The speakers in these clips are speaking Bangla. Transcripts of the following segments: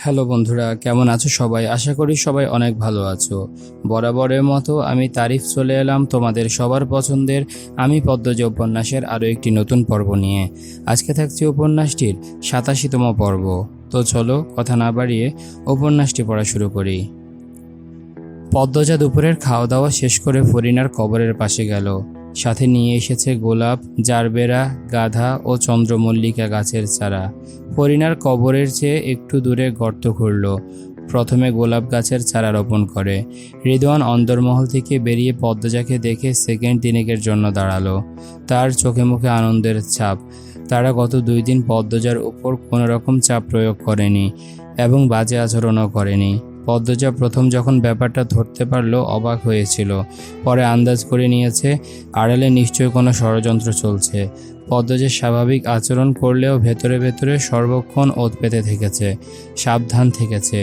হ্যালো বন্ধুরা, কেমন আছো সবাই? আশা করি সবাই অনেক ভালো আছো। বরাবরের মতো আমি তারিফ চলে এলাম তোমাদের সবার পছন্দের আমি পদ্মজ উপন্যাসের আরও একটি নতুন পর্ব নিয়ে। আজকে থাকছে উপন্যাসটির সাতাশিতম পর্ব। তো চলো কথা না বাড়িয়ে উপন্যাসটি পড়া শুরু করি। পদ্মজা দুপুরের খাওয়া দাওয়া শেষ করে ফরিনার কবরের পাশে গেল। সাথে নিয়ে এসেছে গোলাপ, জারবেরা, গাধা ও চন্দ্রমল্লিকা গাছের চারা। ফরিনার কবরের চেয়ে একটু দূরে গর্ত খুঁড়ল। প্রথমে গোলাপ গাছের চারা রোপণ করে। রিদওয়ান অন্দরমহল থেকে বেরিয়ে পদ্মজাকে দেখে সেকেন্ড তিনেকের জন্য দাঁড়াল। তার চোখে মুখে আনন্দের ছাপ। তারা গত দুই দিন পদ্মজার উপর কোনো রকম চাপ প্রয়োগ করেনি এবং বাজে আচরণও করেনি। পদ্মজা প্রথম যখন ব্যাপারটা ধরতে পারল, অবাক হয়েছিল। পরে আন্দাজ করে নিয়েছে, আড়ালে নিশ্চয় কোনো ষড়যন্ত্র চলছে। পদ্মজের স্বাভাবিক আচরণ করলেও ভেতরে ভেতরে সর্বক্ষণ ওত পেতে থেকেছে, সাবধান থেকেছে,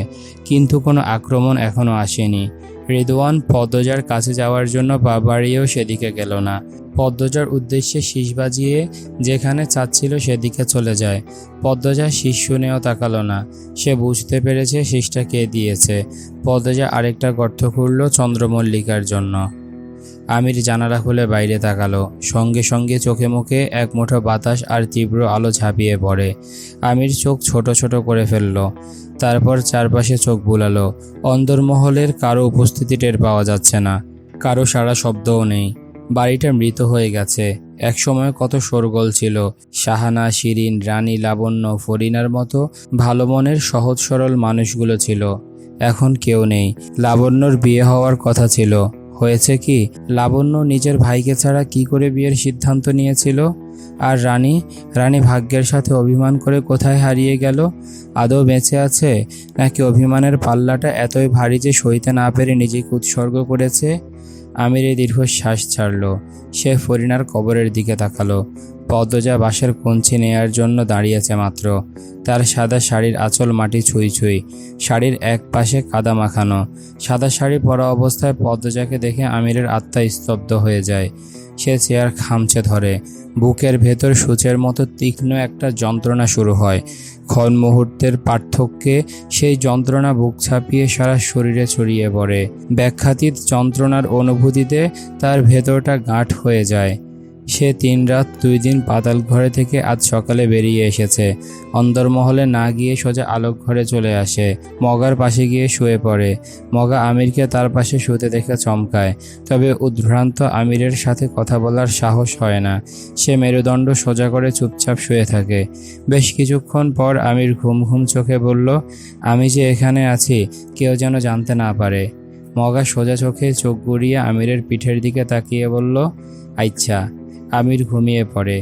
কিন্তু কোনো আক্রমণ এখনও আসেনি। রিদওয়ান পদ্মজার কাছে যাওয়ার জন্য বাবারিও সেদিকে গেল না। পদ্মজার উদ্দেশ্যে শীষ বাজিয়ে যেখানে চাচ্ছিল সেদিকে চলে যায়। পদ্মজার শীষ শুনেও তাকালো না। সে বুঝতে পেরেছে শীষটা কে দিয়েছে। পদ্মজা আরেকটা গর্ত খুলল চন্দ্রমল্লিকার জন্য। আমির জানালা খুলে বাইরে তাকালো। সঙ্গে সঙ্গে চোখে মুখে এক মুঠো বাতাস আর তীব্র আলো ঝাঁপিয়ে পড়ে। আমির চোখ ছোট ছোট করে ফেলল। তারপর চারপাশে চোখ বুলালো। অন্দরমহলের কারও উপস্থিতি টের পাওয়া যাচ্ছে না। কারও সারা শব্দও নেই। বাড়িটা মৃত হয়ে গেছে। একসময় কত শোরগোল ছিল। শাহানা, শিরিন, রানী, লাবণ্য, ফরিনার মতো ভালো মনের সহজ সরল মানুষগুলো ছিল। এখন কেউ নেই। লাবণ্যর বিয়ে হওয়ার কথা ছিল। হয়েছে কি? লাবণ্য নিজের ভাইকে ছাড়া কি করে বিয়ের সিদ্ধান্ত নিয়েছিল? আর রানী? রানী ভাগ্যের সাথে অভিমান করে কোথায় হারিয়ে গেল? আদৌ বেঁচে আছে? নাকি অভিমানের পাল্লাটা এতই ভারী যে সইতে না পেরে নিজেকে উৎসর্গ করেছে? আমির এই দীর্ঘশ্বাস ছাড়ল। সে ফরিনার কবরের দিকে তাকালো। পদ্মজা বাঁশের কঞ্চি নেয়ার জন্য দাঁড়িয়েছে মাত্র। তার সাদা শাড়ির আঁচল মাটি ছুঁই ছুঁই। শাড়ির এক পাশে কাদা মাখানো। সাদা শাড়ি পরা অবস্থায় পদ্মজাকে দেখে আমিরের আত্মা স্তব্ধ হয়ে যায়। সে চেয়ার খামচে ধরে। বুকের ভেতর সূচের মতো তীক্ষ্ণ একটা যন্ত্রণা শুরু হয়। ক্ষণ মুহূর্তের পার্থক্যে সেই যন্ত্রণা বুক ছাপিয়ে সারা শরীরে ছড়িয়ে পড়ে। ব্যাখ্যাতীত যন্ত্রণার অনুভূতিতে তার ভেতরটা গাঁট হয়ে যায়। সে তিন রাত দুই দিন পাতাল ঘরে থেকে আজ সকালে বেরিয়ে এসেছে। অন্দরমহলে না গিয়ে সোজা আলোক ঘরে চলে আসে। মগার পাশে গিয়ে শুয়ে পড়ে। মগা আমিরকে তার পাশে শুতে দেখে চমকায়। তবে উদ্ভ্রান্ত আমিরের সাথে কথা বলার সাহস হয় না। সে মেরুদণ্ড সোজা করে চুপচাপ শুয়ে থাকে। বেশ কিছুক্ষণ পর আমির ঘুম ঘুম চোখে বলল, আমি যে এখানে আছি, কেউ যেন জানতে না পারে। মগা সোজা চোখে চোখ গড়িয়ে আমিরের পিঠের দিকে তাকিয়ে বলল আচ্ছা। আমির ঘুমিয়ে পড়ে।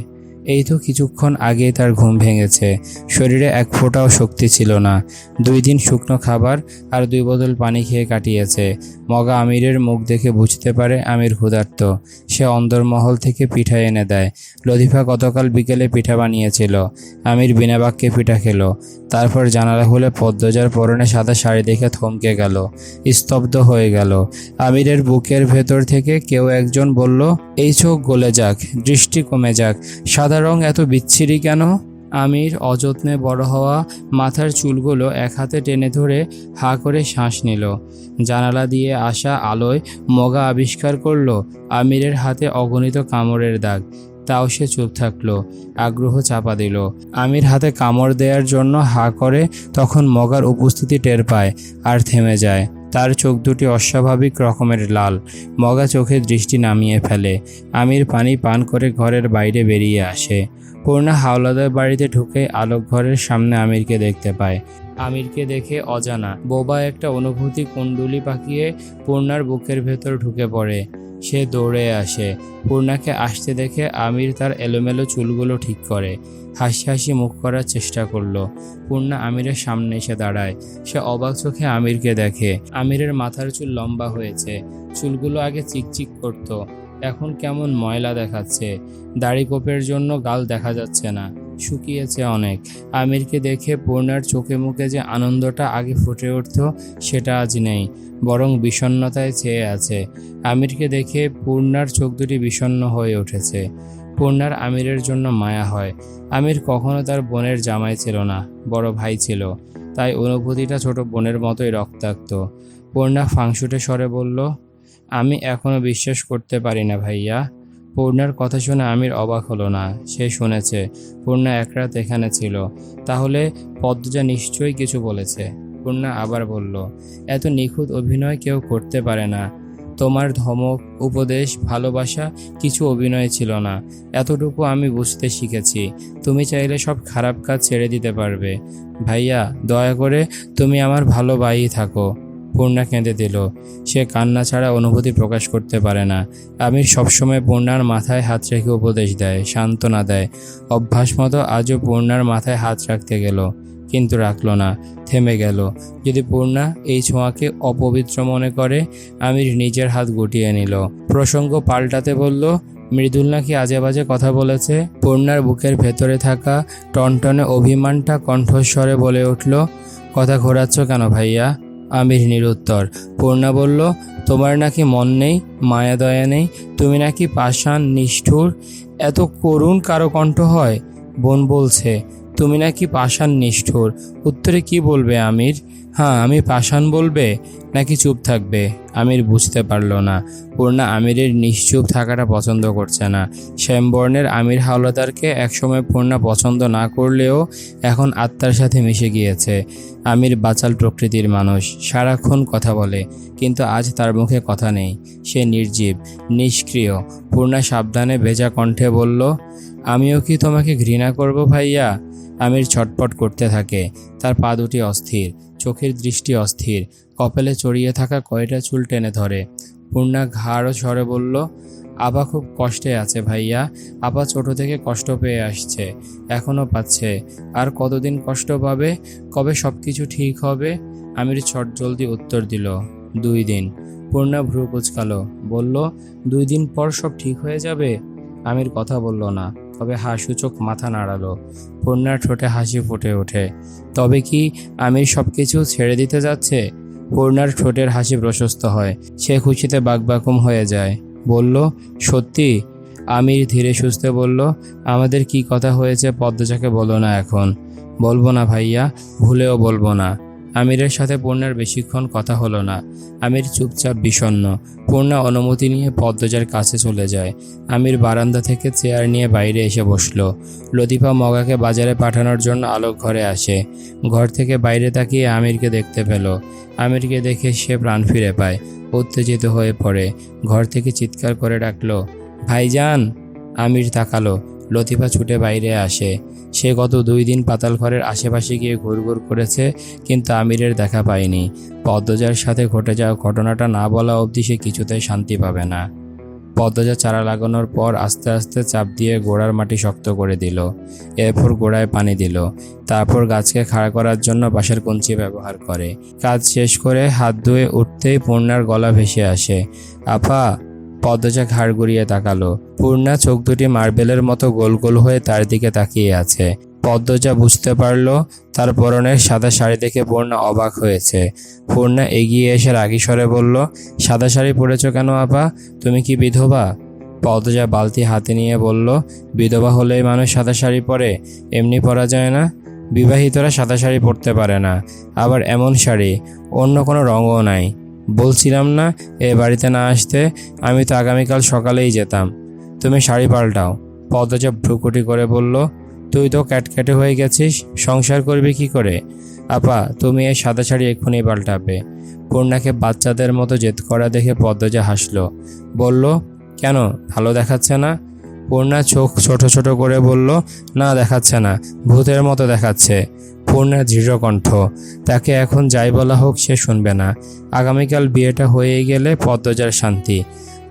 এই তো কিছুক্ষণ আগেই তার ঘুম ভেঙেছে। শরীরে এক ফোঁটাও শক্তি ছিল না। দুই দিন শুকনো খাবার আর দুই বোতল পানি খেয়ে কাটিয়েছে। মগা আমিরের মুখ দেখে বুঝতে পারে আমির ক্ষুধার্ত। সে অন্দরমহল থেকে পিঠা এনে দেয়। লতিফা গতকাল বিকেলে পিঠা বানিয়েছিল। আমির বিনা বাক্যে পিঠা খেলো। তারপর জানালা খুলে পদ্মজার পরনে সাদা শাড়ি দেখে থমকে গেল। স্তব্ধ হয়ে গেল। আমিরের বুকের ভেতর থেকে কেউ একজন বলল, এই চোখ গলে যাক, দৃষ্টি কমে যাক, সাদা রং এত বিচ্ছিরি কেন? আমির অযত্নে বড় হওয়া মাথার চুলগুলো এক হাতে টেনে ধরে হা করে শ্বাস নিল। জানালা দিয়ে আসা আলোয় মগা আবিষ্কার করল আমিরের হাতে অগণিত কামড়ের দাগ। তাও সে চুপ থাকল, আগ্রহ চাপা দিল। আমির হাতে কামড় দেওয়ার জন্য হা করে তখন মগার উপস্থিতি টের পায় আর থেমে যায়। তার চোখ দুটি অস্বাভাবিক রকমের লাল। মগা চোখে দৃষ্টি নামিয়ে ফেলে। আমির পানি পান করে ঘরের বাইরে বেরিয়ে আসে। পূর্ণা হাওলাদার বাড়িতে ঢুকে আলোক ঘরের সামনে আমিরকে দেখতে পায়। আমিরকে দেখে অজানা। বোবা একটা অনুভূতি কুণ্ডুলি পাকিয়ে পূর্ণার বুকের ভেতর ঢুকে পড়ে। সে দৌড়ে আসে। পূর্ণাকে আসতে দেখে আমির তার এলোমেলো চুলগুলো ঠিক করে। হাসি হাসি মুখ করার চেষ্টা করল। পূর্ণা আমিরের সামনে এসে দাঁড়ায়। সে অবাক চোখে আমিরকে দেখে। আমিরের মাথার চুল লম্বা হয়েছে। চুলগুলো আগে চিকচিক করতো। এখন কেমন ময়লা দেখাচ্ছে? দাড়ি কোপের জন্য গাল দেখা যাচ্ছে না। শুকিয়েছে অনেক। আমিরকে দেখে পূর্ণার চোখে মুখে যে আনন্দটা আগে ফুটে উঠত, সেটা আজ নেই, বরং বিষণ্ণতায় চেয়ে আছে। আমিরকে দেখে পূর্ণার চোখ দুটি বিষণ্ণ হয়ে উঠেছে। পূর্ণার আমিরের জন্য মায়া হয়। আমির কখনো তার বোনের জামাই ছিল না, বড় ভাই ছিল। তাই অনুভূতিটা ছোট বোনের মতোই রক্তাক্ত। পূর্ণা ফাংশুটে স্বরে বলল আমি এখনও বিশ্বাস করতে পারি না ভাইয়া। পূর্ণার কথা শুনে আমির অবাক হলো না। সে শুনেছে, পূর্ণা এক রাত এখানে ছিল। তাহলে পদ্মজা নিশ্চয়ই কিছু বলেছে। পূর্ণা আবার বলল, এত নিখুঁত অভিনয় কেউ করতে পারে না। তোমার ধমক, উপদেশ, ভালোবাসা কিছু অভিনয় ছিল না। এতটুকু আমি বুঝতে শিখেছি। তুমি চাইলে সব খারাপ কাজ ছেড়ে দিতে পারবে। ভাইয়া, দয়া করে তুমি আমার ভালো ভাই থাকো। পূর্ণা কেঁদে দিল। সে কান্না ছাড়া অনুভূতি প্রকাশ করতে পারে না। আমির সবসময় পূর্ণার মাথায় হাত রেখে উপদেশ দেয়, সান্ত্বনা দেয়। অভ্যাস মতো আজও পূর্ণার মাথায় হাত রাখতে গেল, কিন্তু রাখল না, থেমে গেল। যদি পূর্ণা এই ছোঁয়াকে অপবিত্র মনে করে, আমির নিজের হাত গুটিয়ে নিল। প্রসঙ্গ পাল্টাতে বলল, মৃদুল নাকি আজে বাজে কথা বলেছে? পূর্ণার বুকের ভেতরে থাকা টনটনে অভিমানটা কণ্ঠস্বরে বলে উঠল, কথা ঘোরাচ্ছ কেন ভাইয়া? আমির নিরুত্তর। পূর্ণা বলল, তোমার নাকি মন নেই, মায়া, দয়া নেই? তুমি নাকি পাষাণ, নিষ্ঠুর? এত করুণ কারও কণ্ঠ হয়? বোন বলছে তুমি নাকি পাষাণ নিষ্ঠুর। উত্তরে কি বলবে আমির? হ্যাঁ আমি পাষাণ বলবে? নাকি চুপ থাকবে? আমির বুঝতে পারল না। পূর্ণা আমিরের নিশ্চুপ থাকাটা পছন্দ করছে না। শ্যামবর্ণের আমির হাওলাদারকে একসময় পূর্ণা পছন্দ না করলেও এখন আত্মার সাথে মিশে গিয়েছে। আমির বাচাল প্রকৃতির মানুষ, সারাক্ষণ কথা বলে, কিন্তু আজ তার মুখে কথা নেই। সে নির্জীব, নিষ্ক্রিয়। পূর্ণা সাবধানে ভেজা কণ্ঠে বলল, আমিও কি তোমাকে ঘৃণা করব ভাইয়া? আমির ছটপট করতে থাকে। তার পা দুটি অস্থির, চোখের দৃষ্টি অস্থির, কপালে চড়িয়ে থাকা কয়টা চুল টেনে ধরে। পূর্ণা ঘাড় স্বরে বলল, আবা খুব কষ্টে আছে ভাইয়া আপা ছোট থেকে কষ্ট পেয়ে আসছে এখনও পাচ্ছে, আর কতদিন কষ্ট পাবে, কবে সব কিছু ঠিক হবে? আমির ছট জলদি উত্তর দিল, দুই দিন। পূর্ণা ভ্রু কুচকালো, বলল, দুই দিন পর সব ঠিক হয়ে যাবে? আমির কথা বলল না। তবে হাসূচক মাথা নাড়ালো। পূর্ণার ঠোঁটে হাসি ফুটে ওঠে। তবে কি আমি সব কিছু ছেড়ে দিতে যাচ্ছে? পূর্ণার ঠোঁটের হাসি প্রশস্ত হয়। সে খুশিতে বাকবাকুম হয়ে যায়। বলল, সত্যি? আমির ধীরে সুস্থে বলল, আমাদের কি কথা হয়েছে পদ্মজাকে বলো না এখন। বলব না ভাইয়া, ভুলেও বলব না। আমিরের সাথে পূর্ণার বেশিক্ষণ কথা হলো না। আমির চুপচাপ বিষণ্ণ। পূর্ণা অনুমতি নিয়ে পদ্মজার কাছে চলে যায়। আমির বারান্দা থেকে চেয়ার নিয়ে বাইরে এসে বসল। লতিফা মগাকে বাজারে পাঠানোর জন্য আলোক ঘরে আসে। ঘর থেকে বাইরে তাকিয়ে আমিরকে দেখতে পেল। আমিরকে দেখে সে প্রাণ ফিরে পায়। উত্তেজিত হয়ে পড়ে। ঘর থেকে চিৎকার করে ডাকলো, ভাইজান! আমির তাকালো। লতিফা ছুটে বাইরে আসে। সে গত দুই দিন পাতাল ঘরের আশেপাশে গিয়ে ঘুরঘুর করেছে, কিন্তু আমিরের দেখা পায়নি। পদ্মজার সাথে ঘটে যাওয়া ঘটনাটা না বলা অবধি সে কিছুতেই শান্তি পাবে না। পদ্মজা চারা লাগানোর পর আস্তে আস্তে চাপ দিয়ে গোড়ার মাটি শক্ত করে দিল। এরপর গোড়ায় পানি দিল। তারপর গাছকে খাড়া করার জন্য বাঁশের কঞ্চি ব্যবহার করে। কাজ শেষ করে হাত ধুয়ে উঠতেই পূর্ণার গলা ভেসে আসে। আপা পদ্মজা ঘাড় ঘুরিয়ে তাকালো। পূর্ণা চোখ দুটি মার্বেলের মতো গোল গোল হয়ে তার দিকে তাকিয়ে আছে। পদ্মজা বুঝতে পারল, তার পরনের সাদা শাড়ি দেখে পূর্ণা অবাক হয়েছে। পূর্ণা এগিয়ে এসে রাগী স্বরে বলল, সাদা শাড়ি পরেছ কেন আপা? তুমি কি বিধবা? পদ্মজা বালতি হাতে নিয়ে বলল, বিধবা হলেই মানুষ সাদা শাড়ি পরে, এমনি পরা যায় না। বিবাহিতরা সাদা শাড়ি পরতে পারে না, আবার এমন শাড়ি, অন্য কোনো রঙও নাই। বলছিলাম না, এ বাড়িতে না আসতে আমি তো আগামীকাল সকালেই যেতাম। তুমি শাড়ি পাল্টাও। পদ্মজা ভ্রুকুটি করে বলল, তুই তো ক্যাটক্যাটে হয়ে গেছিস, সংসার করবি কি করে? আপা, তুমি এই সাদা শাড়ি এক্ষুনি পাল্টাবে। পূর্ণাকে বাচ্চাদের মতো জেদ করা দেখে পদ্মজা হাসলো। বলল, কেন, ভালো দেখাচ্ছে না? পূর্ণা চোখ ছোট ছোট করে বলল, না, দেখাচ্ছে না। ভূতের মতো দেখাচ্ছে। পূর্ণার দৃঢ় কণ্ঠ। তাকে এখন যাই বলা হোক, সে শুনবে না। আগামীকাল বিয়েটা হয়ে গেলে পদ্মজার শান্তি।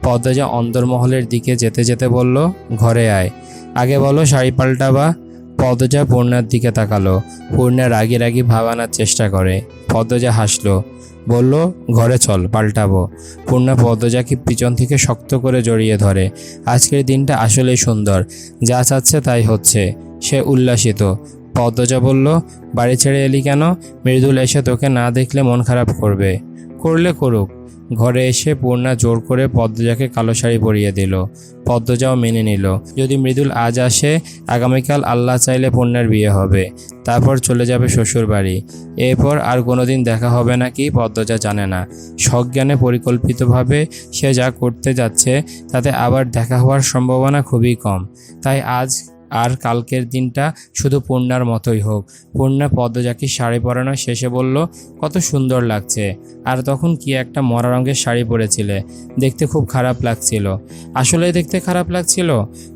পদ্মজা অন্দরমহলের দিকে যেতে যেতে বলল, ঘরে আয়। আগে বলো, শাড়ি পাল্টাবা? পদ্মজা পূর্ণার দিকে তাকালো। পূর্ণা রাগি রাগি ভাবানোর চেষ্টা করে। পদ্মজা হাসলো বলল, ঘরে চল, পাল্টাবো। পূর্ণা পদ্মজাকে পিছন থেকে শক্ত করে জড়িয়ে ধরে। আজকের দিনটা আসলেই সুন্দর, যা চাচ্ছে তাই হচ্ছে। সে উল্লাসিত। পদ্মজা বলল, বাড়ি ছেড়ে এলি কেন? মৃদুল এসে তোকে না দেখলে মন খারাপ করবে। করলে করুক। ঘরে এসে পূর্ণা জোর করে পদ্মজাকে কালো শাড়ি পরিয়ে দিল। পদ্মজাও মেনে নিল। যদি মৃদুল আজ আসে, আগামীকাল আল্লাহ চাইলে পূর্ণার বিয়ে হবে। তারপর চলে যাবে শ্বশুর বাড়ি। এরপর আর কোনোদিন দেখা হবে না কি পদ্মজা জানে না। সজ্ঞানে পরিকল্পিতভাবে সে যা করতে যাচ্ছে, তাতে আবার দেখা হওয়ার সম্ভাবনা খুবই কম। তাই আজ আর কালকের দিনটা শুধু পূর্ণার মতোই হোক। পূর্ণা পদ্মজাকে শাড়ি পরানো শেষে বলল, কত সুন্দর লাগছে। আর তখন কি একটা মরা রঙের শাড়ি পরেছিলে, দেখতে খুব খারাপ লাগছিল। আসলে দেখতে খারাপ লাগছিল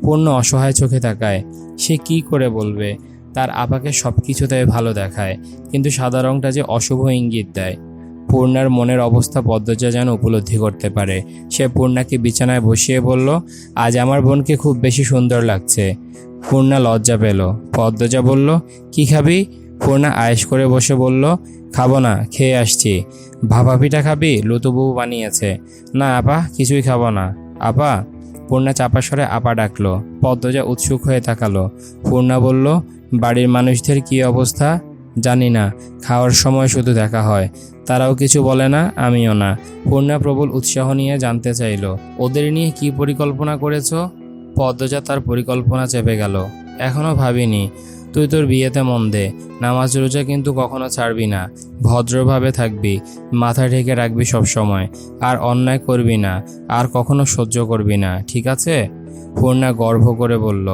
পূর্ণ অসহায় চোখে তাকায়। সে কি করে বলবে? তার আপাকে সব কিছুতে ভালো দেখায়, কিন্তু সাদা রঙটা যে অশুভ ইঙ্গিত দেয়। পূর্ণার মনের অবস্থা পদ্মজা যেন উপলব্ধি করতে পারে। সে পূর্ণাকে বিছানায় বসিয়ে বলল, আজ আমার বোনকে খুব বেশি সুন্দর লাগছে। পূর্ণা লজ্জা পেল। পদ্মজা বলল, কি খাবি? পূর্ণা আয়েস করে বসে বলল, খাব না, খেয়ে আসছি। ভাপা পিঠা খাবি? লুতুবু বানিয়েছে। না, আপা, কিছুই খাব না। আপা? পূর্ণা চাপা স্বরে আপা ডাকলো। পদ্মজা উৎসুক হয়ে তাকালো। পূর্ণা বলল, বাড়ির মানুষদের কি অবস্থা? জানি না, খাওয়ার সময় শুধু দেখা হয়। তারাও কিছু বলে না, আমিও না। পূর্ণা প্রবল উৎসাহ নিয়ে জানতে চাইল, ওদের নিয়ে কি পরিকল্পনা করেছ? পদ্মজা তার পরিকল্পনা চেপে গেল এখনও ভাবিনি। তুই তোর বিয়েতে মন দে। নামাজ রোজা কিন্তু কখনো ছাড়বি না। ভদ্রভাবে থাকবি, মাথা ঢেকে রাখবি সব সময়। আর অন্যায় করবি না, আর কখনো সহ্য করবি না, ঠিক আছে? পূর্ণা গর্ব করে বলল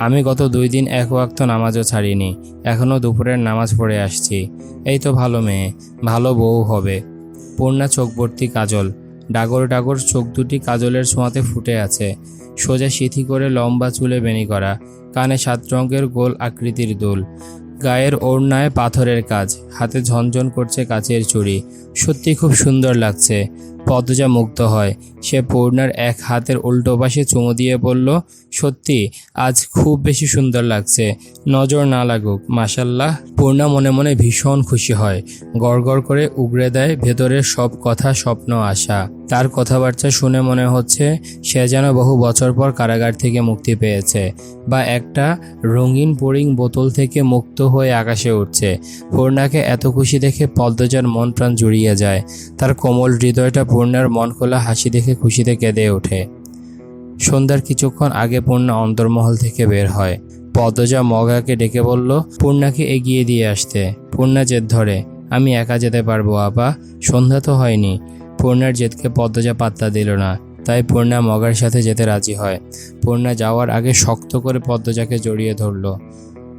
আমি গত দুই দিন এক ওয়াক্ত নামাজও ছাড়িনি এখনও দুপুরের নামাজ পড়ে আসছি। এই তো ভালো মেয়ে, ভালো বউ হবে। পূর্ণা চোখ ভর্তি কাজল, ডাগর ডাগর চোখ দুটি কাজলের ছোঁয়াতে ফুটে আছে। সোজা সিথি করে লম্বা চুলে বেনি করা, কানে সাত রঙের গোল আকৃতির দুল। গায়ের ওড়নায় পাথরের কাজ, হাতে ঝনঝন করছে কাচের চুড়ি। সত্যি খুব সুন্দর লাগছে। পদ্মজা মুগ্ধ হয়। সে পূর্ণার এক হাতের উল্টো পাশে চুমু দিয়ে বলল, সত্যি, আজ খুব বেশি সুন্দর লাগছে। নজর না লাগুক মাসাল্লাহ পূর্ণা মনে মনে ভীষণ খুশি হয়। গড়গড় করে উগড়ে দেয় ভেতরের সব কথা, স্বপ্ন, আশা। তার কথাবার্তা শুনে মনে হচ্ছে সে যেন বহু বছর পর কারাগার থেকে মুক্তি পেয়েছে বা একটা রঙিন বোরিং বোতল থেকে মুক্ত হয়ে আকাশে উঠছে। পূর্ণাকে এত খুশি দেখে পদ্মজার মন প্রাণ জুড়িয়ে যায়। তার কোমল হৃদয়টা পূর্ণার মন খোলা, হাসি দেখে খুশিতে কেঁদে ওঠে। সন্ধ্যার কিছুক্ষণ আগে পূর্ণা অন্তর্মহল থেকে বের হয়। পদ্মজা মগাকে ডেকে বলল, পূর্ণাকে এগিয়ে দিয়ে আসতে। পূর্ণা জেদ ধরে, আমি একা যেতে পারব, আপা। সন্ধ্যা তো হয়নি। পূর্ণার জেদকে পদ্মজা পাত্তা দিল না। তাই পূর্ণা মগার সাথে যেতে রাজি হয়। পূর্ণা যাওয়ার আগে শক্ত করে পদ্মজাকে জড়িয়ে ধরল।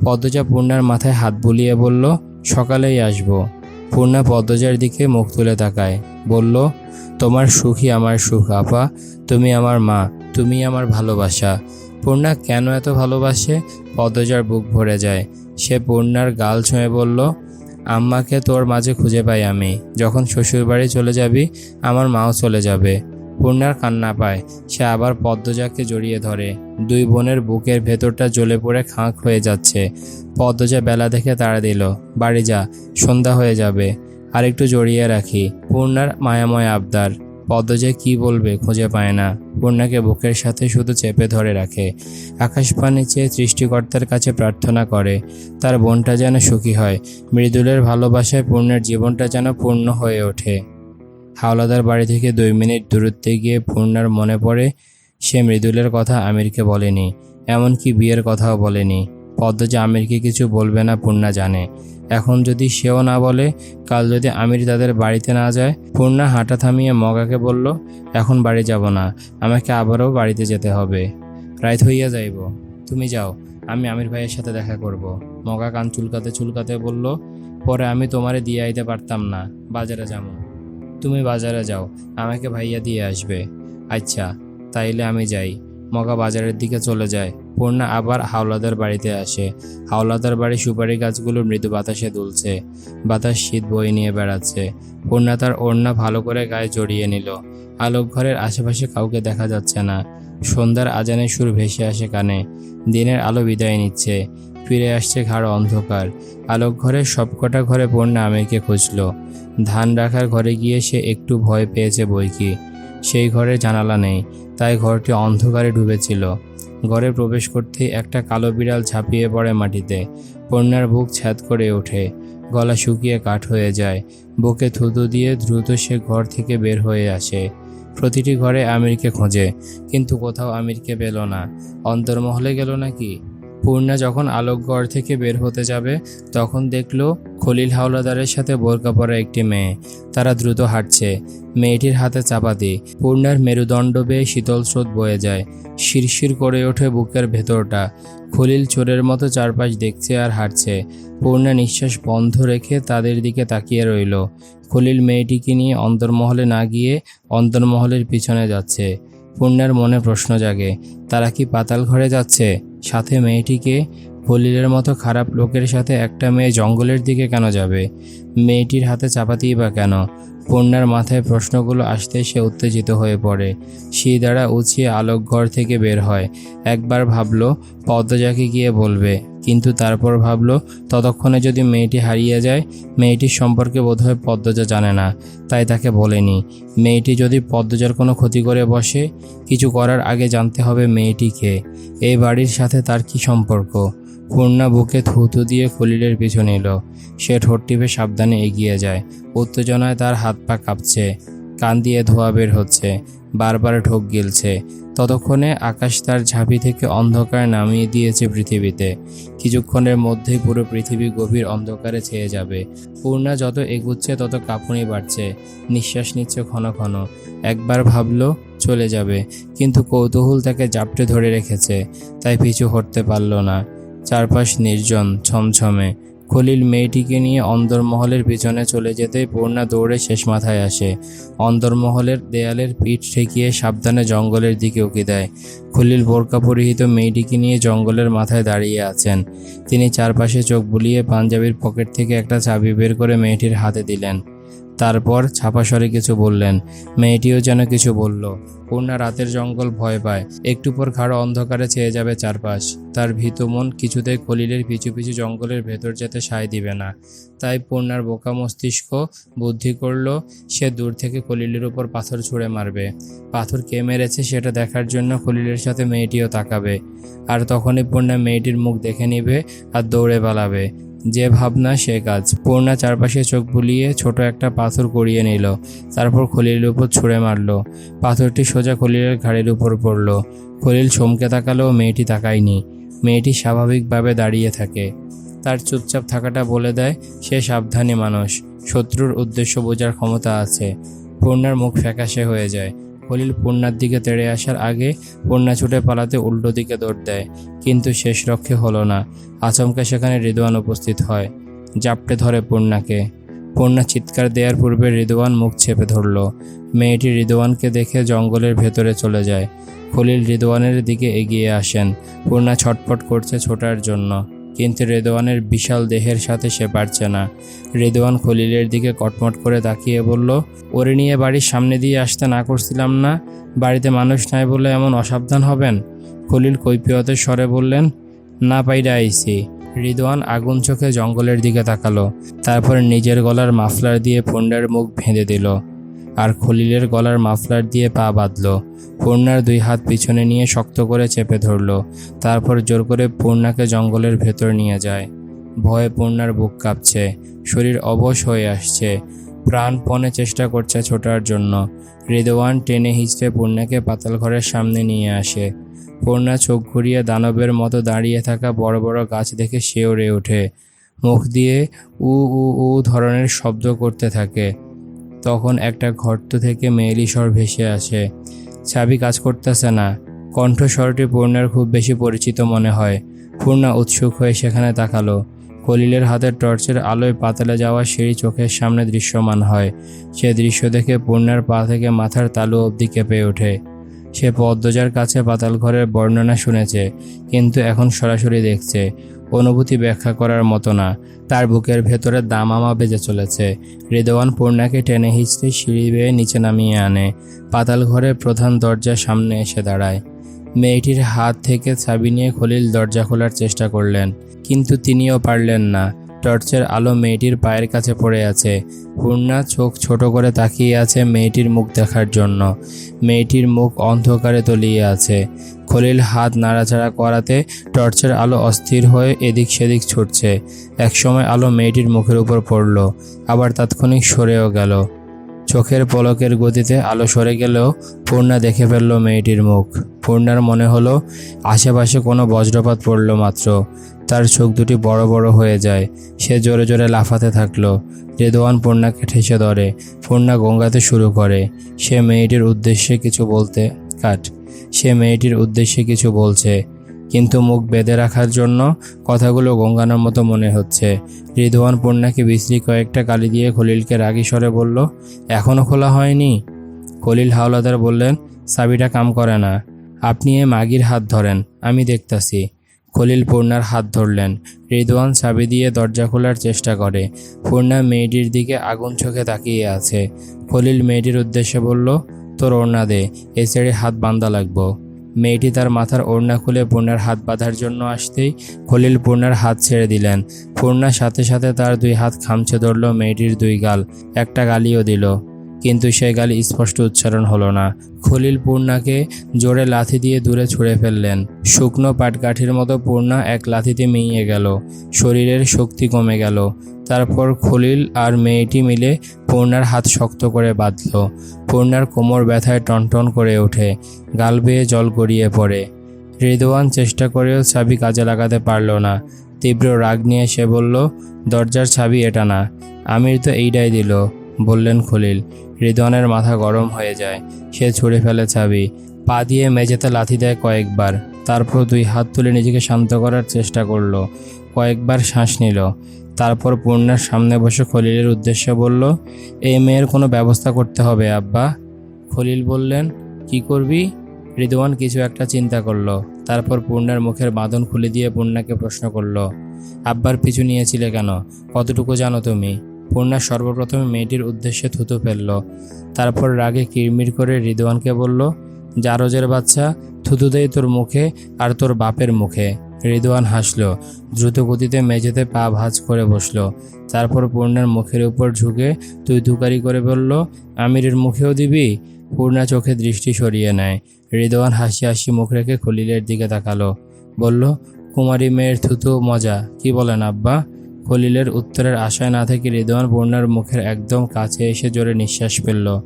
পদ্মজা পূর্ণার মাথায় হাত বুলিয়ে বলল, সকালেই আসব। পূর্ণা পদ্মজার দিকে মুখ তুলে তাকায়। বলল, তোমার সুখই আমার সুখ, আপা। তুমি আমার মা, তুমি আমার ভালোবাসা। পূর্ণা কেন এত ভালোবাসে? পদ্মজার বুক ভরে যায়। সে পূর্ণার গাল ছুঁয়ে বলল, আম্মাকে তোর মাঝে খুঁজে পাই আমি। যখন শ্বশুরবাড়ি চলে যাবি, আমার মাও চলে যাবে। পূর্ণার কান্না পায়। সে আবার পদ্মজাকে জড়িয়ে ধরে। দুই বোনের বুকের ভেতরটা জ্বলে পড়ে খাঁক হয়ে যাচ্ছে। পদ্মজা বেলা দেখে তাড়া দিল, বাড়ি যা, সন্ধ্যা হয়ে যাবে। আর একটু জড়িয়ে রাখি। পূর্ণার মায়াময় আবদার। পদ্মজা কি বলবে খুঁজে পায় না। পূর্ণাকে বুকের সাথে শুধু চেপে ধরে রাখে। আকাশপানি চেয়ে সৃষ্টিকর্তার কাছে প্রার্থনা করে, তার বোনটা যেন সুখী হয়। মৃদুলের ভালোবাসায় পূর্ণের জীবনটা যেন পূর্ণ হয়ে ওঠে। হাওলাদার বাড়ি থেকে দুই মিনিট দূরত্বে গিয়ে পূর্ণার মনে পড়ে, সে মৃদুলের কথা আমিরকে বলেনি, এমনকি বিয়ের কথাও বলেনি। পদ্মজা আমিরকে কিছু বলবে না পূর্ণা জানে। এখন যদি সেও না বলে, কাল যদি আমির তাদের বাড়িতে না যায়, পূর্ণা হাঁটা থামিয়ে মগাকে বলল, এখন বাড়ি যাব না, আমাকে আবারও বাড়িতে যেতে হবে। রাইত হইয়া যাইব। তুমি যাও, আমি আমির ভাইয়ের সাথে দেখা করব। মগা কান চুলকাতে চুলকাতে বলল, পরে আমি তোমারে দিয়ে আইতে পারতাম না, বাজারে যাব তুমি বাজারে যাও, আমাকে ভাইয়া দিয়ে আসবে। আচ্ছা তাইলে আমি যাই। মগা বাজারের দিকে চলে যায়। পূর্ণা আবার হাওলাদার বাড়িতে আসে। হাওলাদার বাড়ি সুপারি গাছগুলো মৃদু বাতাসে দুলছে। বাতাস শীত বয়ে নিয়ে বেড়াচ্ছে। পূর্ণা তার ওড়না ভালো করে গায়ে জড়িয়ে নিল। আলোক ঘরের আশেপাশে কাউকে দেখা যাচ্ছে না। সন্ধ্যার আজানের সুর ভেসে আসে কানে। দিনের আলো বিদায় নিচ্ছে। ফিরে আসছে ঘাড় অন্ধকার। আলোক ঘরের সবকটা ঘরে পূর্ণা আমিরকে খুঁজল। ধান রাখার ঘরে গিয়ে সে একটু ভয় পেয়েছে বই কি সেই ঘরে জানালা নেই, তাই ঘরটি অন্ধকারে ডুবেছিল। ঘরে প্রবেশ করতেই একটা কালো বিড়াল ঝাঁপিয়ে পড়ে মাটিতে। পণ্যার বুক ছ্যাদ করে ওঠে। গলা শুকিয়ে কাঠ হয়ে যায়। বুকে থুতু দিয়ে দ্রুত সে ঘর থেকে বের হয়ে আসে। প্রতিটি ঘরে আমিরকে খোঁজে, কিন্তু কোথাও আমিরকে পেল না। অন্তর্মহলে গেল নাকি? পূর্ণা যখন আলোকগড় থেকে বের হতে যাবে, তখন দেখল খলিল হাওলাদারের সাথে বোরকা পরা একটি মেয়ে। তারা দ্রুত হাঁটছে। মেয়েটির হাতে চাপাতি পূর্ণার মেরুদণ্ড বেয়ে শীতল স্রোত বয়ে যায়। শিরশির করে ওঠে বুকের ভেতরটা। খলিল চোরের মতো চারপাশ দেখছে আর হাঁটছে। পূর্ণা নিঃশ্বাস বন্ধ রেখে তাদের দিকে তাকিয়ে রইল। খলিল মেয়েটিকে নিয়ে অন্তর্মহলে না গিয়ে অন্তর্মহলের পিছনে যাচ্ছে। পূর্ণার মনে প্রশ্ন জাগে, তারা কি পাতাল ঘরে যাচ্ছে? সাথে মেয়েটিকে খলিলের মতো খারাপ লোকের সাথে একটা মেয়ে জঙ্গলের দিকে কেন যাবে? মেয়েটির হাতে চাপাতিই বা কেন? পূর্ণার মাথায় প্রশ্নগুলো আসতে সে উত্তেজিত হয়ে পড়ে। শিদারা উঁচিয়ে আলোকঘর থেকে বের হয়। একবার ভাবলো, পদ্মজাকে গিয়ে বলবে। কিন্তু তারপর ভাবলো, ততক্ষণে যদি মেয়েটি হারিয়ে যায়, মেয়েটির সম্পর্কে বোধহয় পদ্মজা জানে না। তাই তাকে বলেনি, মেয়েটি যদি পদ্মজার কোনো ক্ষতি করে বসে, কিছু করার আগে জানতে হবে মেয়েটিকে এই বাড়ির সাথে তার কি সম্পর্ক? পূর্ণা বুকে থুতু দিয়ে খলিলের পিছু নিল। সে ঠোঁট টিপে সাবধানে এগিয়ে যায়। উত্তেজনায় তার হাত পা কাঁপছে, কান দিয়ে ধোয়া বের হচ্ছে, বারবার ঢোক গিলছে। ততক্ষণে আকাশ তার ঝাঁপি থেকে অন্ধকার নামিয়ে দিয়েছে পৃথিবীতে। কিছুক্ষণের মধ্যেই পুরো পৃথিবী গভীর অন্ধকারে ছেয়ে যাবে। পূর্ণা যত এগুচ্ছে, তত কাঁপুনি বাড়ছে। নিঃশ্বাস নিচ্ছে ঘন ঘন একবার ভাবলো চলে যাবে, কিন্তু কৌতূহল তাকে জাপটে ধরে রেখেছে, তাই পিছু হটতে পারল না। চারপাশ নির্জন, ছমছমে। খলিল মেয়েটিকে নিয়ে অন্দরমহলের পিছনে চলে যেতেই পূর্ণা দৌড়ে শেষ মাথায় আসে। অন্দরমহলের দেয়ালের পিঠ ঠেকিয়ে সাবধানে জঙ্গলের দিকে উকি দেয়। খলিল বোরকা পরিহিত মেয়েটিকে নিয়ে জঙ্গলের মাথায় দাঁড়িয়ে আছেন। তিনি চারপাশে চোখ বুলিয়ে পাঞ্জাবির পকেট থেকে একটা চাবি বের করে মেয়েটির হাতে দিলেন। তারপর ছাপাস্বরে কিছু বললেন। মেয়েটিও যেন কিছু বলল। পূর্ণা রাতের জঙ্গল ভয় পায়। একটু পর ঘাড় অন্ধকারে ছেয়ে যাবে চারপাশ। তার ভীত মন কিছুতেই খলিলের পিছু পিছু জঙ্গলের ভেতর যেতে সায় দিবে না। তাই পূর্ণার বোকা মস্তিষ্ক বুদ্ধি করল, সে দূর থেকে খলিলের উপর পাথর ছুঁড়ে মারবে। পাথর কে মেরেছে সেটা দেখার জন্য খলিলের সাথে মেয়েটিও তাকাবে। আর তখনই পূর্ণা মেয়েটির মুখ দেখে নিবে আর দৌড়ে পালাবে। যে ভাবনা সে কাজ। পূর্ণা চারপাশে চোখ বুলিয়ে ছোট একটা পাথর করিয়ে নিল। তারপর খলিলের উপর ছুঁড়ে মারল। পাথরটি সোজা খলিলের ঘাড়ের উপর পড়ল। খলিল চমকে তাকালেও মেয়েটি তাকায়নি। মেয়েটি স্বাভাবিকভাবে দাঁড়িয়ে থাকে। তার চুপচাপ থাকাটা বলে দেয়, সে সাবধানী মানুষ। শত্রুর উদ্দেশ্য বোঝার ক্ষমতা আছে। পূর্ণার মুখ ফ্যাকাশে হয়ে যায়। খলিল পূর্ণার দিকে তেড়ে আসার আগে পূর্ণা ছুটে পালাতে উল্টো দিকে দৌড় দেয়, কিন্তু শেষ রক্ষে হলো না। আচমকা সেখানে রিদওয়ান উপস্থিত হয়। জাপটে ধরে পূর্ণাকে। পূর্ণা চিৎকার দেওয়ার পূর্বে রিদওয়ান মুখ চেপে ধরল। মেয়েটি রিদওয়ানকে দেখে জঙ্গলের ভেতরে চলে যায়। খলিল রিদওয়ানের দিকে এগিয়ে আসেন। পূর্ণা ছটফট করছে ছোটার জন্য। কিন্তু রেদওয়ানের বিশাল দেহের সাথে সে পারছে না। রেদওয়ান খলিলের দিকে কটমট করে তাকিয়ে বলল, ওরে নিয়ে বাড়ির সামনে দিয়ে আসতে না করছিলাম না? বাড়িতে মানুষ নাই বলে এমন অসাবধান হবেন? খলিল কৈফিয়তের স্বরে বললেন, না পাইরা আইসি রিদওয়ান আগুন চোখে জঙ্গলের দিকে তাকালো, তারপর নিজের গলার মাফলার দিয়ে পূর্ণার মুখ ভেঁধে দিল। আর খলিলের গলার মাফলার দিয়ে পা বাঁধল। পূর্ণার দুই হাত পিছনে নিয়ে শক্ত করে চেপে ধরল। তারপর জোর করে পূর্ণাকে জঙ্গলের ভেতর নিয়ে যায়। ভয়ে পূর্ণার বুক কাঁপছে। শরীর অবশ হয়ে আসছে। প্রাণপণে চেষ্টা করছে ছোটার জন্য। হৃদওয়ান টেনে হিঁচড়ে পূর্ণাকে পাতাল ঘরের সামনে নিয়ে আসে। পূর্ণা চোখ ঘুরিয়ে দানবের মতো দাঁড়িয়ে থাকা বড় বড় গাছ দেখে শিওরে ওঠে। মুখ দিয়ে উ উ উ ধরনের শব্দ করতে থাকে। তখন একটা গর্ত থেকে মেয়েলি স্বর ভেসে আসে। চাবি কাজ করতেছে না। কণ্ঠস্বরটি পূর্ণার খুব বেশি পরিচিত মনে হয়। পূর্ণা উৎসুক হয়ে সেখানে তাকালো। কলিলের হাতের টর্চের আলোয় পাতালে যাওয়া সিঁড়ি চোখের সামনে দৃশ্যমান হয়। সে দৃশ্য দেখে পূর্ণার পা থেকে মাথার তালু অবধি কেঁপে ওঠে। সে পদ্মজার কাছে পাতাল ঘরের বর্ণনা শুনেছে, কিন্তু এখন সরাসরি দেখছে। অনুভূতি ব্যাখ্যা করার মতো না। তার বুকের ভেতরে দামামা বেজে চলেছে। রেদওয়ান পূর্ণাকে টেনে হিঁচড়ে সিঁড়ি বেয়ে নিচে নামিয়ে আনে। পাতাল ঘরের প্রধান দরজার সামনে এসে দাঁড়ায়। মেয়েটির হাত থেকে চাবি নিয়ে খলিল দরজা খোলার চেষ্টা করলেন, কিন্তু তিনিও পারলেন না। টর্চের আলো মেয়েটির পায়ের কাছে পড়ে আছে। পূর্ণা চোখ ছোট করে তাকিয়ে আছে মেয়েটির মুখ দেখার জন্য। মেয়েটির মুখ অন্ধকারে তলিয়ে আছে। খলিল হাত নাড়াচাড়া করাতে টর্চের আলো অস্থির হয়ে এদিক সেদিক ছুটছে। একসময় আলো মেয়েটির মুখের উপর পড়ল, আবার তাৎক্ষণিক সরেও গেল। চোখের পলকের গতিতে আলো সরে গেলেও পূর্ণা দেখে ফেলল মেয়েটির মুখ। পূর্ণার মনে হলো, আশেপাশে কোনো বজ্রপাত পড়ল মাত্র। তার চোখ দুটি বড় বড় হয়ে যায়। সে জোরে জোরে লাফাতে থাকল। রেদোয়ান পূর্ণাকে ঠেসে ধরে। পূর্ণা গঙ্গাতে শুরু করে। সে মেয়েটির উদ্দেশ্যে কিছু বলতে কাট। সে মেয়েটির উদ্দেশ্যে কিছু বলছে। কিন্তু মুখ বেঁধে রাখার জন্য কথাগুলো গঙ্গানোর মতো মনে হচ্ছে। রিদওয়ান পূর্ণাকে বিশ্রী কয়েকটা কালি দিয়ে খলিলকে রাগী স্বরে বলল এখনও খোলা হয়নি? খলিল হাওলাদার বললেন চাবিটা কাম করে না। আপনি এ মাগির হাত ধরেন, আমি দেখতাছি। খলিল পূর্ণার হাত ধরলেন। রিদওয়ান চাবি দিয়ে দরজা খোলার চেষ্টা করে। পূর্ণা মেয়েটির দিকে আগুন চোখে তাকিয়ে আছে। খলিল মেয়েটির উদ্দেশ্যে বলল, তোর ওড়না দে, এ ছেড়ে হাত বান্ধা লাগবো। মেয়েটি তার মাথার ওড়না খুলে পূর্ণার হাত বাঁধার জন্য আসতেই খলিল পূর্ণার হাত ছেড়ে দিলেন। পূর্ণার সাথে সাথে তার দুই হাত খামছে ধরল মেয়েটির দুই গাল। একটা গালিও দিল। কিন্তু সেই গালি স্পষ্ট উচ্চারণ হলো না। খলিল পূর্ণাকে জোরে লাথি দিয়ে দূরে ছুঁড়ে ফেললেন। শুকনো পাটকাঠির মতো পূর্ণা এক লাথিতে মিইয়ে গেল। শরীরের শক্তি কমে গেল। তারপর খলিল আর মেয়েটি মিলে পূর্ণার হাত শক্ত করে বাঁধল। পূর্ণার কোমর ব্যথায় টনটন করে ওঠে। গাল বেয়ে জল গড়িয়ে পড়ে। রিদওয়ান চেষ্টা করেও চাবি কাজে লাগাতে পারল না। তীব্র রাগ নিয়ে সে বলল, দরজার চাবি এটা না। আমির তো এইটাই দিল। বললেন খলিল। রিদওয়ানের মাথা গরম হয়ে যায়। সে ছুঁড়ে ফেলে চাবি। পা দিয়ে মেঝেতে লাথি দেয় কয়েকবার। তারপর দুই হাত তুলে নিজেকে শান্ত করার চেষ্টা করল। কয়েকবার শ্বাস নিল। তারপর পূর্ণার সামনে বসে খলিলের উদ্দেশ্যে বলল, এই মেয়ের কোনো ব্যবস্থা করতে হবে, আব্বা। খলিল বললেন, কি করবি? রিদওয়ান কিছু একটা চিন্তা করল। তারপর পূর্ণার মুখের বাঁধন খুলে দিয়ে পূর্ণাকে প্রশ্ন করল, আব্বার পিছু নিয়েছিলে কেন? কতটুকু জানো তুমি? পূর্ণা সর্বপ্রথমে মেয়েটির উদ্দেশ্যে থুতু ফেলল। তারপর রাগে কিরমির করে রিদওয়ানকে বলল, জারজের বাচ্চা, থুতু দেয় তোর মুখে আর তোর বাপের মুখে। রিদওয়ান হাসল, দ্রুত গতিতে মেঝেতে পা ভাঁজ করে বসল। তারপর পূর্ণার মুখের উপর ঝুঁকে তুই তুকারি করে বলল, আমিরের মুখেও দিবি? পূর্ণা চোখে দৃষ্টি সরিয়ে নেয়। রিদওয়ান হাসি হাসি মুখ রেখে খলিলের দিকে তাকালো, বলল, কুমারী মেয়ের থুতু মজা, কি বলেন আব্বা? খলিলের উত্তরের আশায় না থেকে রিদওয়ান পূর্ণার মুখের একদম কাছে এসে জোরে নিঃশ্বাস ফেলল।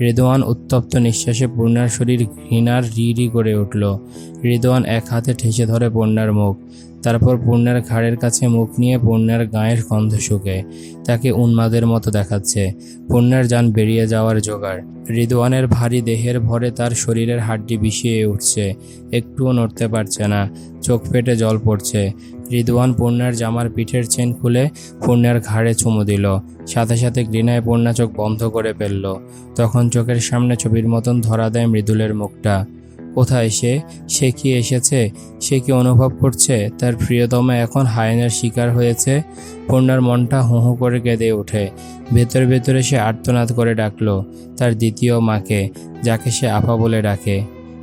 রিদওয়ান উত্তপ্ত নিঃশ্বাসে পূর্ণার শরীর ঘৃণার রি রি করে উঠল। রিদওয়ান এক হাতে ঠেসে ধরে পূর্ণার মুখ। তারপর পূর্ণার ঘাড়ের কাছে মুখ নিয়ে পূর্ণার গায়ের গন্ধ শুকে। তাকে উন্মাদের মতো দেখাচ্ছে। পূর্ণার যান বেরিয়ে যাওয়ার জোগাড়। রিদওয়ানের ভারী দেহের ভরে তার শরীরের হাড্ডি বিষিয়ে উঠছে। একটুও নড়তে পারছে না। চোখ ফেটে জল পড়ছে। রিদওয়ান পূর্ণার জামার পিঠের চেন খুলে পূর্ণার ঘাড়ে চুমু দিল। সাথে সাথে ঘৃণায় পূর্ণা চোখ বন্ধ করে ফেলল। তখন চোখের সামনে ছবির মতন ধরা দেয় মৃদুলের মুখটা। কোথায় সে? সে কি এসেছে? সে কি অনুভব করছে? তার প্রিয়তমা এখন হায়নার শিকার হয়েছে? পূর্ণার মনটা হু হু করে কেঁদে ওঠে। ভেতরে ভেতরে সে আর্তনাদ করে ডাকলো, তার দ্বিতীয় মাকে, যাকে সে আফা বলে ডাকে।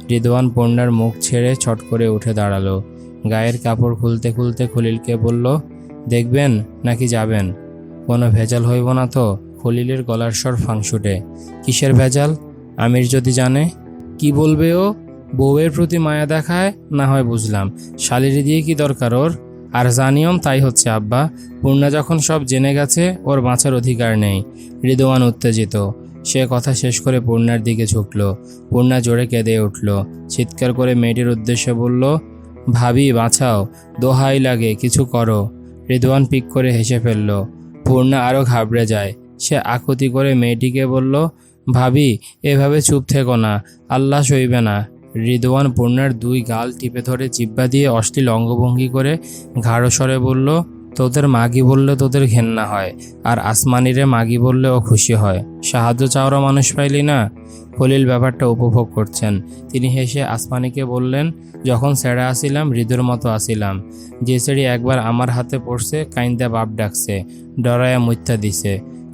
রিদওয়ান পূর্ণার মুখ ছেড়ে ছট করে উঠে দাঁড়াল। গায়ের কাপড় খুলতে খুলতে খলিলকে বলল, দেখবেন নাকি যাবেন? কোনো ভেজাল হইব না তো? খলিলের গলার স্বর ফাংশুটে কিসের ভেজাল? আমির যদি জানে? কি বলবে ও? বউয়ের প্রতি মায়া দেখায়? না হয় বুঝলাম। শালিরি দিয়ে কি দরকার ওর? আর জানিয়ম তাই হচ্ছে, আব্বা। পূর্ণা যখন সব জেনে গেছে, ওর বাঁচার অধিকার নেই। হৃদওয়ান উত্তেজিত। সে কথা শেষ করে পূর্ণার দিকে ঝুঁকল। পূর্ণা জোরে কেঁদে উঠল। চিৎকার করে মেয়েটির উদ্দেশ্যে বলল ভাবি, বাঁচাও, দোহাই লাগে, কিছু করো। রিদওয়ান পিক করে হেসে ফেলল। পূর্ণা আরও ঘাবড়ে যায়। সে আকুতি করে মেয়েটিকে বলল, ভাবি, এভাবে চুপ থেকো না, আল্লাহ সইবে না। রিদওয়ান পূর্ণার দুই গাল টিপে ধরে জিব্বা দিয়ে অশ্লীল অঙ্গভঙ্গি করে ঘাড়ো স্বরে বলল তোদের মাগি বললে তোদের ঘেন্না হয়, আর আসমানিরে মাগি বললে ও খুশি হয়। সাহায্য চাওয়ারও মানুষ পাইলি না? খলিল ব্যাপারটা উপভোগ করছেন। তিনি হেসে আসমানিকে বললেন, যখন ছেড়া আসিলাম হৃদয়ের মতো আসিলাম। যে ছেড়ি একবার আমার হাতে পড়ছে, কাইন্দা বাপ ডাকছে, ডরায়া মুত্যা দিছে।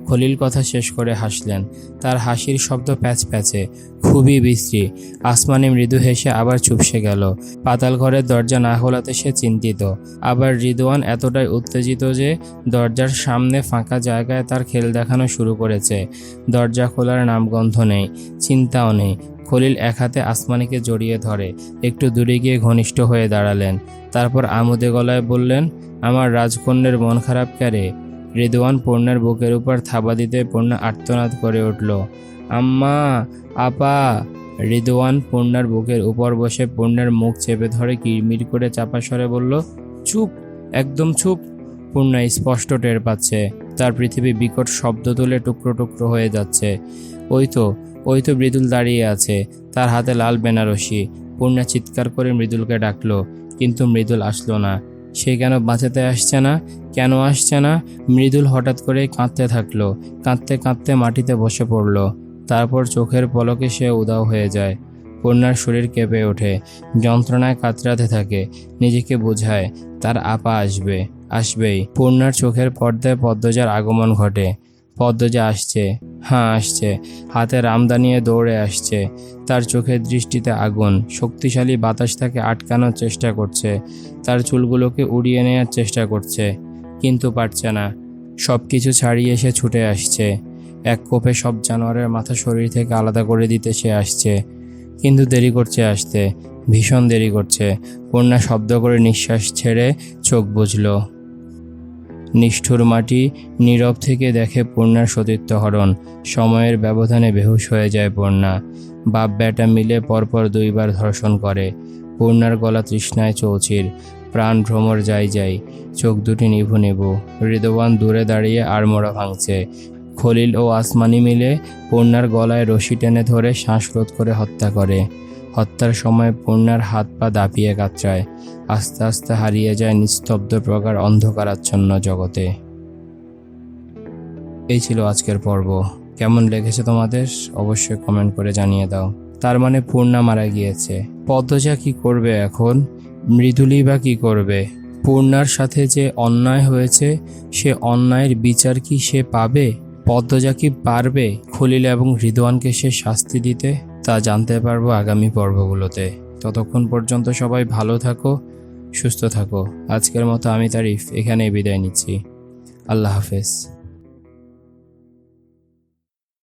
খলিল কথা শেষ করে হাসলেন। তার হাসির শব্দ প্যাচ প্যাচে। খুবই বিশ্রী আসমানে মৃদু হেসে আবার চুপসে গেল। পাতাল ঘরের দরজা না খোলাতে সে চিন্তিত। আবার রিদওয়ান এতটাই উত্তেজিত যে দরজার সামনে ফাঁকা জায়গায় তার খেল দেখানো শুরু করেছে। দরজা খোলার নামগন্ধ নেই, চিন্তাও নেই। খলিল এক হাতে আসমানিকে জড়িয়ে ধরে। একটু দূরে গিয়ে ঘনিষ্ঠ হয়ে দাঁড়ালেন। তারপর আমোদে গলায় বললেন, আমার রাজকন্যের মন খারাপ ক্যারে রিদওয়ান পূর্ণার বুকের উপর থাবা দিতে পূর্ণা আর্তনাদ করে উঠল। আম্মা, আপা! রিদওয়ান পূর্ণার বুকের উপর বসে পূর্ণার মুখ চেপে ধরে কিরমির করে চাপা স্বরে বলল, চুপ, একদম চুপ! পূর্ণা স্পষ্ট টের পাচ্ছে। তার পৃথিবী বিকট শব্দ তুলে টুকরো টুকরো হয়ে যাচ্ছে। ওই তো ওই তো মৃদুল দাঁড়িয়ে আছে, তার হাতে লাল বেনারসি। পূর্ণা চিৎকার করে মৃদুলকে ডাকলো, কিন্তু মৃদুল আসলো না। সে কেন বাঁচাতে আসছে না? কেন আসছে না? মৃদুল হঠাৎ করে কাঁদতে থাকল। কাঁদতে কাঁদতে মাটিতে বসে পড়ল। তারপর চোখের পলকে সে উদাও হয়ে যায়। কন্যার শরীর কেঁপে ওঠে। যন্ত্রণায় কাতরাতে থাকে। নিজেকে বোঝায়। তার আপা আসবে। আসবেই। পূর্ণার চোখের পর্দায় পদ্মজার আগমন ঘটে। পদ্মজা আসছে। হ্যাঁ আসছে। হাতে রামদা নিয়ে দৌড়ে আসছে। তার চোখের দৃষ্টিতে আগুন। শক্তিশালী বাতাস তাকে আটকানোর চেষ্টা করছে। তার চুলগুলোকে উড়িয়ে নেওয়ার চেষ্টা করছে। কিন্তু পারছে না। সব কিছু ছাড়িয়ে সে ছুটে আসছে। এক কোপে সব জানোয়ারের মাথা শরীর থেকে আলাদা করে দিতে সে আসছে। কিন্তু দেরি করছে আসতে। ভীষণ দেরি করছে। পূর্ণা শব্দ করে নিঃশ্বাস ছেড়ে চোখ বুঝল নিষ্ঠুর মাটি নীরব থেকে দেখে পূর্ণার সতীর্থ হরণ। সময়ের ব্যবধানে বেহুশ হয়ে যায় পূর্ণা। বাপ বেটা মিলে পরপর দুইবার ধর্ষণ করে। পূর্ণার গলা তৃষ্ণায় চৌচির। প্রাণ ভ্রমর যাই যাই। চোখ দুটি নিভু নিভু। হৃদবান দূরে দাঁড়িয়ে আড়মোড়া ভাঙছে। খলিল ও আসমানি মিলে পূর্ণার গলায় রশি টেনে ধরে শ্বাসরোধ করে হত্যা করে। হত্যার সময় পূর্ণার হাত পা দাপিয়ে কাতরায়। আস্তে আস্তে হারিয়ে যায় নিস্তব্ধ প্রকার অন্ধকারাচ্ছন্ন জগতে। এই ছিল আজকের পর্ব। কেমন লেগেছে তোমাদের? অবশ্যই কমেন্ট করে জানিয়ে দাও। তার মানে পূর্ণা মারা গিয়েছে। পদ্মজা কি করবে এখন? মৃদুলি বা কি করবে? পূর্ণার সাথে যে অন্যায় হয়েছে, সে অন্যায়ের বিচার কি সে পাবে? পদ্মজা কি পারবে খলিল এবং হৃদওয়ানকে সে শাস্তি দিতে? তা জানতে পারব আগামী পর্বগুলোতে। ততক্ষণ পর্যন্ত সবাই ভালো থাকো সুস্থ থাকো। আজকের মতো আমি তারিফ। এখানেই বিদায় নিচ্ছি। আল্লাহ হাফেজ।